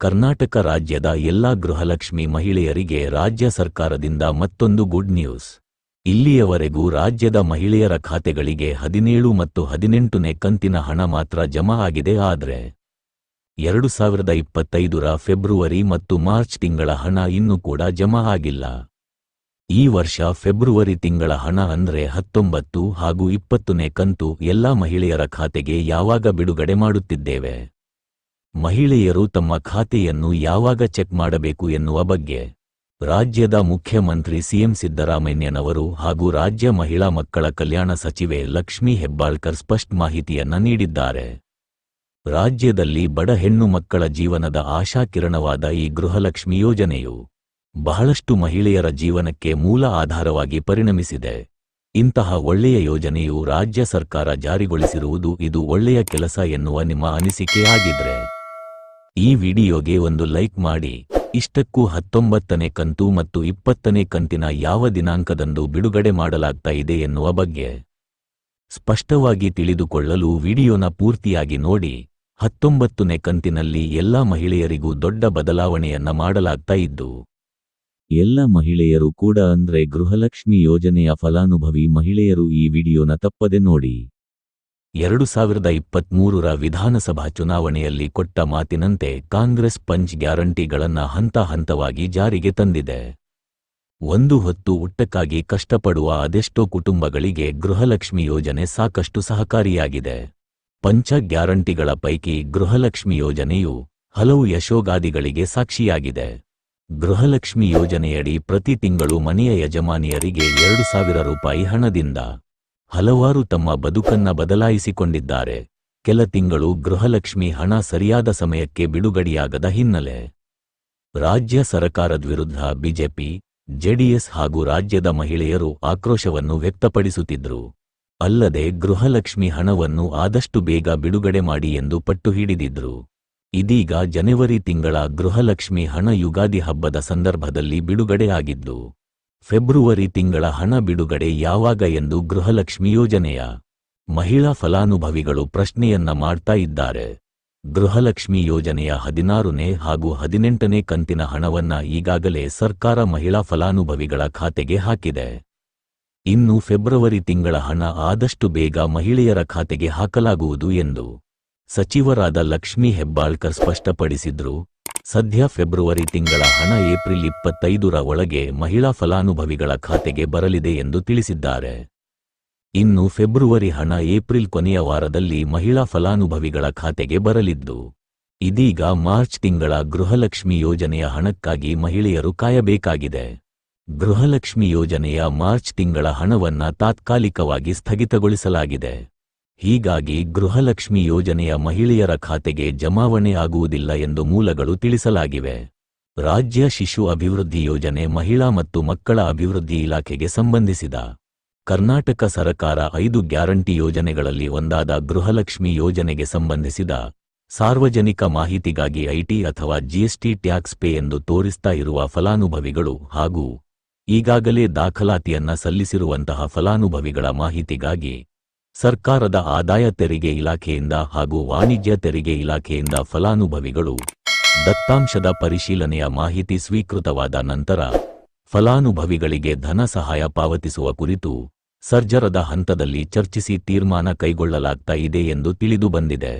ಕರ್ನಾಟಕ ರಾಜ್ಯದ ಎಲ್ಲಾ ಗೃಹಲಕ್ಷ್ಮಿ ಮಹಿಳೆಯರಿಗೆ ರಾಜ್ಯ ಸರ್ಕಾರದಿಂದ ಮತ್ತೊಂದು ಗುಡ್ ನ್ಯೂಸ್. ಇಲ್ಲಿಯವರೆಗೂ ರಾಜ್ಯದ ಮಹಿಳೆಯರ ಖಾತೆಗಳಿಗೆ ಹದಿನೇಳು ಮತ್ತು ಹದಿನೆಂಟನೇ ಕಂತಿನ ಹಣ ಮಾತ್ರ ಜಮಾ ಆಗಿದೆ ಆದರೆ ಎರಡು ಸಾವಿರದ ಇಪ್ಪತ್ತೈದರ ಫೆಬ್ರುವರಿ ಮತ್ತು ಮಾರ್ಚ್ ತಿಂಗಳ ಹಣ ಇನ್ನೂ ಕೂಡ ಜಮಾ ಆಗಿಲ್ಲ. ಈ ವರ್ಷ ಫೆಬ್ರುವರಿ ತಿಂಗಳ ಹಣ ಅಂದ್ರೆ ಹತ್ತೊಂಬತ್ತು ಹಾಗೂ ಇಪ್ಪತ್ತನೇ ಕಂತು ಎಲ್ಲಾ ಮಹಿಳೆಯರ ಖಾತೆಗೆ ಯಾವಾಗ ಬಿಡುಗಡೆ ಮಾಡುತ್ತಿದ್ದೇವೆ? ಮಹಿಳೆಯರು ತಮ್ಮ ಖಾತೆಯನ್ನು ಯಾವಾಗ ಚೆಕ್ ಮಾಡಬೇಕು ಎನ್ನುವ ಬಗ್ಗೆ ರಾಜ್ಯದ ಮುಖ್ಯಮಂತ್ರಿ ಸಿಎಂ ಸಿದ್ದರಾಮಯ್ಯನವರು ಹಾಗೂ ರಾಜ್ಯ ಮಹಿಳಾ ಮಕ್ಕಳ ಕಲ್ಯಾಣ ಸಚಿವೆ ಲಕ್ಷ್ಮೀ ಹೆಬ್ಬಾಳ್ಕರ್ ಸ್ಪಷ್ಟ ಮಾಹಿತಿಯನ್ನ ನೀಡಿದ್ದಾರೆ. ರಾಜ್ಯದಲ್ಲಿ ಬಡ ಹೆಣ್ಣು ಮಕ್ಕಳ ಜೀವನದ ಆಶಾಕಿರಣವಾದ ಈ ಗೃಹಲಕ್ಷ್ಮಿ ಯೋಜನೆಯು ಬಹಳಷ್ಟು ಮಹಿಳೆಯರ ಜೀವನಕ್ಕೆ ಮೂಲ ಆಧಾರವಾಗಿ ಪರಿಣಮಿಸಿದೆ. ಇಂತಹ ಒಳ್ಳೆಯ ಯೋಜನೆಯು ರಾಜ್ಯ ಸರ್ಕಾರ ಜಾರಿಗೊಳಿಸಿರುವುದು ಇದು ಒಳ್ಳೆಯ ಕೆಲಸ ಎನ್ನುವ ನಿಮ್ಮ ಅನಿಸಿಕೆ ಆಗಿದ್ರೆ. ಈ ವಿಡಿಯೋಗೆ ಒಂದು ಲೈಕ್ ಮಾಡಿ. ಇಷ್ಟಕ್ಕೂ ಹತ್ತೊಂಬತ್ತನೇ ಕಂತು ಮತ್ತು ಇಪ್ಪತ್ತನೇ ಕಂತಿನ ಯಾವ ದಿನಾಂಕದಂದು ಬಿಡುಗಡೆ ಮಾಡಲಾಗ್ತಾ ಇದೆ ಎನ್ನುವ ಬಗ್ಗೆ ಸ್ಪಷ್ಟವಾಗಿ ತಿಳಿದುಕೊಳ್ಳಲು ವಿಡಿಯೋನ ಪೂರ್ತಿಯಾಗಿ ನೋಡಿ. ಹತ್ತೊಂಬತ್ತನೇ ಕಂತಿನಲ್ಲಿ ಎಲ್ಲಾ ಮಹಿಳೆಯರಿಗೂ ದೊಡ್ಡ ಬದಲಾವಣೆಯನ್ನ ಮಾಡಲಾಗ್ತಾ ಇದ್ದು, ಎಲ್ಲ ಮಹಿಳೆಯರು ಕೂಡ ಅಂದ್ರೆ ಗೃಹಲಕ್ಷ್ಮಿ ಯೋಜನೆಯ ಫಲಾನುಭವಿ ಮಹಿಳೆಯರು ಈ ವಿಡಿಯೋನ ತಪ್ಪದೆ ನೋಡಿ. ಎರಡು ಸಾವಿರದ ಇಪ್ಪತ್ಮೂರರ ವಿಧಾನಸಭಾ ಚುನಾವಣೆಯಲ್ಲಿ ಕೊಟ್ಟ ಮಾತಿನಂತೆ ಕಾಂಗ್ರೆಸ್ ಪಂಚ್ ಗ್ಯಾರಂಟಿಗಳನ್ನು ಹಂತ ಹಂತವಾಗಿ ಜಾರಿಗೆ ತಂದಿದೆ. ಒಂದು ಹೊತ್ತು ಊಟಕ್ಕಾಗಿ ಕಷ್ಟಪಡುವ ಅದೆಷ್ಟೋ ಕುಟುಂಬಗಳಿಗೆ ಗೃಹಲಕ್ಷ್ಮಿ ಯೋಜನೆ ಸಾಕಷ್ಟು ಸಹಕಾರಿಯಾಗಿದೆ. ಪಂಚ ಗ್ಯಾರಂಟಿಗಳ ಪೈಕಿ ಗೃಹಲಕ್ಷ್ಮಿ ಯೋಜನೆಯು ಹಲವು ಯಶೋಗಾದಿಗಳಿಗೆ ಸಾಕ್ಷಿಯಾಗಿದೆ. ಗೃಹಲಕ್ಷ್ಮಿ ಯೋಜನೆಯಡಿ ಪ್ರತಿ ತಿಂಗಳು ಮನೆಯ ಯಜಮಾನಿಯರಿಗೆ ಎರಡು ಸಾವಿರ ರೂಪಾಯಿ ಹಣದಿಂದ ಹಲವಾರು ತಮ್ಮ ಬದುಕನ್ನ ಬದಲಾಯಿಸಿಕೊಂಡಿದ್ದಾರೆ. ಕೆಲ ತಿಂಗಳು ಗೃಹಲಕ್ಷ್ಮಿ ಹಣ ಸರಿಯಾದ ಸಮಯಕ್ಕೆ ಬಿಡುಗಡೆಯಾಗದ ಹಿನ್ನೆಲೆ. ರಾಜ್ಯ ಸರಕಾರದ ವಿರುದ್ಧ ಬಿಜೆಪಿ, ಜೆಡಿಎಸ್ ಹಾಗೂ ರಾಜ್ಯದ ಮಹಿಳೆಯರು ಆಕ್ರೋಶವನ್ನು ವ್ಯಕ್ತಪಡಿಸುತ್ತಿದ್ರು. ಅಲ್ಲದೆ ಗೃಹಲಕ್ಷ್ಮಿ ಹಣವನ್ನು ಆದಷ್ಟು ಬೇಗ ಬಿಡುಗಡೆ ಮಾಡಿ ಎಂದು ಪಟ್ಟು ಹಿಡಿದಿದ್ರು. ಇದೀಗ ಜನವರಿ ತಿಂಗಳ ಗೃಹಲಕ್ಷ್ಮಿ ಹಣ ಯುಗಾದಿ ಹಬ್ಬದ ಸಂದರ್ಭದಲ್ಲಿ ಬಿಡುಗಡೆಯಾಗಿದ್ದು ಫೆಬ್ರುವರಿ ತಿಂಗಳ ಹಣ ಬಿಡುಗಡೆ ಯಾವಾಗ ಎಂದು ಗೃಹಲಕ್ಷ್ಮಿ ಯೋಜನೆಯ ಮಹಿಳಾ ಫಲಾನುಭವಿಗಳು ಪ್ರಶ್ನೆಯನ್ನ ಮಾಡ್ತಾ ಇದ್ದಾರೆ. ಗೃಹಲಕ್ಷ್ಮಿ ಯೋಜನೆಯ ಹದಿನಾರನೇ ಹಾಗೂ ಹದಿನೆಂಟನೇ ಕಂತಿನ ಹಣವನ್ನ ಈಗಾಗಲೇ ಸರ್ಕಾರ ಮಹಿಳಾ ಫಲಾನುಭವಿಗಳ ಖಾತೆಗೆ ಹಾಕಿದೆ. ಇನ್ನು ಫೆಬ್ರವರಿ ತಿಂಗಳ ಹಣ ಆದಷ್ಟು ಬೇಗ ಮಹಿಳೆಯರ ಖಾತೆಗೆ ಹಾಕಲಾಗುವುದು ಎಂದು ಸಚಿವರಾದ ಲಕ್ಷ್ಮೀ ಹೆಬ್ಬಾಳ್ಕರ್ ಸ್ಪಷ್ಟಪಡಿಸಿದ್ರು. ಸದ್ಯ ಫೆಬ್ರವರಿ ತಿಂಗಳ ಹಣ ಏಪ್ರಿಲ್ ಇಪ್ಪತ್ತೈದರ ಒಳಗೆ ಮಹಿಳಾ ಫಲಾನುಭವಿಗಳ ಖಾತೆಗೆ ಬರಲಿದೆ ಎಂದು ತಿಳಿಸಿದ್ದಾರೆ. ಇನ್ನು ಫೆಬ್ರವರಿ ಹಣ ಏಪ್ರಿಲ್ ಕೊನೆಯ ವಾರದಲ್ಲಿ ಮಹಿಳಾ ಫಲಾನುಭವಿಗಳ ಖಾತೆಗೆ ಬರಲಿದ್ದು, ಇದೀಗ ಮಾರ್ಚ್ ತಿಂಗಳ ಗೃಹಲಕ್ಷ್ಮಿ ಯೋಜನೆಯ ಹಣಕ್ಕಾಗಿ ಮಹಿಳೆಯರು ಕಾಯಬೇಕಾಗಿದೆ. ಗೃಹಲಕ್ಷ್ಮಿ ಯೋಜನೆಯ ಮಾರ್ಚ್ ತಿಂಗಳ ಹಣವನ್ನ ತಾತ್ಕಾಲಿಕವಾಗಿ ಸ್ಥಗಿತಗೊಳಿಸಲಾಗಿದೆ. ಹೀಗಾಗಿ ಗೃಹಲಕ್ಷ್ಮಿ ಯೋಜನೆಯ ಮಹಿಳೆಯರ ಖಾತೆಗೆ ಜಮಾವಣೆ ಆಗುವುದಿಲ್ಲ ಎಂದು ಮೂಲಗಳು ತಿಳಿಸಲಾಗಿವೆ. ರಾಜ್ಯ ಶಿಶು ಅಭಿವೃದ್ಧಿ ಯೋಜನೆ ಮಹಿಳಾ ಮತ್ತು ಮಕ್ಕಳ ಅಭಿವೃದ್ಧಿ ಇಲಾಖೆಗೆ ಸಂಬಂಧಿಸಿದ ಕರ್ನಾಟಕ ಸರಕಾರ ಐದು ಗ್ಯಾರಂಟಿ ಯೋಜನೆಗಳಲ್ಲಿ ಒಂದಾದ ಗೃಹಲಕ್ಷ್ಮಿ ಯೋಜನೆಗೆ ಸಂಬಂಧಿಸಿದ ಸಾರ್ವಜನಿಕ ಮಾಹಿತಿಗಾಗಿ ಐಟಿ ಅಥವಾ ಜಿಎಸ್ಟಿ ಟ್ಯಾಕ್ಸ್ ಪೇ ಎಂದು ತೋರಿಸ್ತಾ ಇರುವ ಫಲಾನುಭವಿಗಳು ಹಾಗೂ ಈಗಾಗಲೇ ದಾಖಲಾತಿಯನ್ನ ಸಲ್ಲಿಸಿರುವಂತಹ ಫಲಾನುಭವಿಗಳ ಮಾಹಿತಿಗಾಗಿ ಸರ್ಕಾರದ ಆದಾಯ ತೆರಿಗೆ ಇಲಾಖೆಯಿಂದ ಹಾಗೂ ವಾಣಿಜ್ಯ ತೆರಿಗೆ ಇಲಾಖೆಯಿಂದ ಫಲಾನುಭವಿಗಳು ದತ್ತಾಂಶದ ಪರಿಶೀಲನೆಯ ಮಾಹಿತಿ ಸ್ವೀಕೃತವಾದ ನಂತರ ಫಲಾನುಭವಿಗಳಿಗೆ ಧನ ಸಹಾಯ ಪಾವತಿಸುವ ಕುರಿತು ಸರ್ಜರದ ಹಂತದಲ್ಲಿ ಚರ್ಚಿಸಿ ತೀರ್ಮಾನ ಕೈಗೊಳ್ಳಲಾಗ್ತಾ ಇದೆ ಎಂದು ತಿಳಿದುಬಂದಿದೆ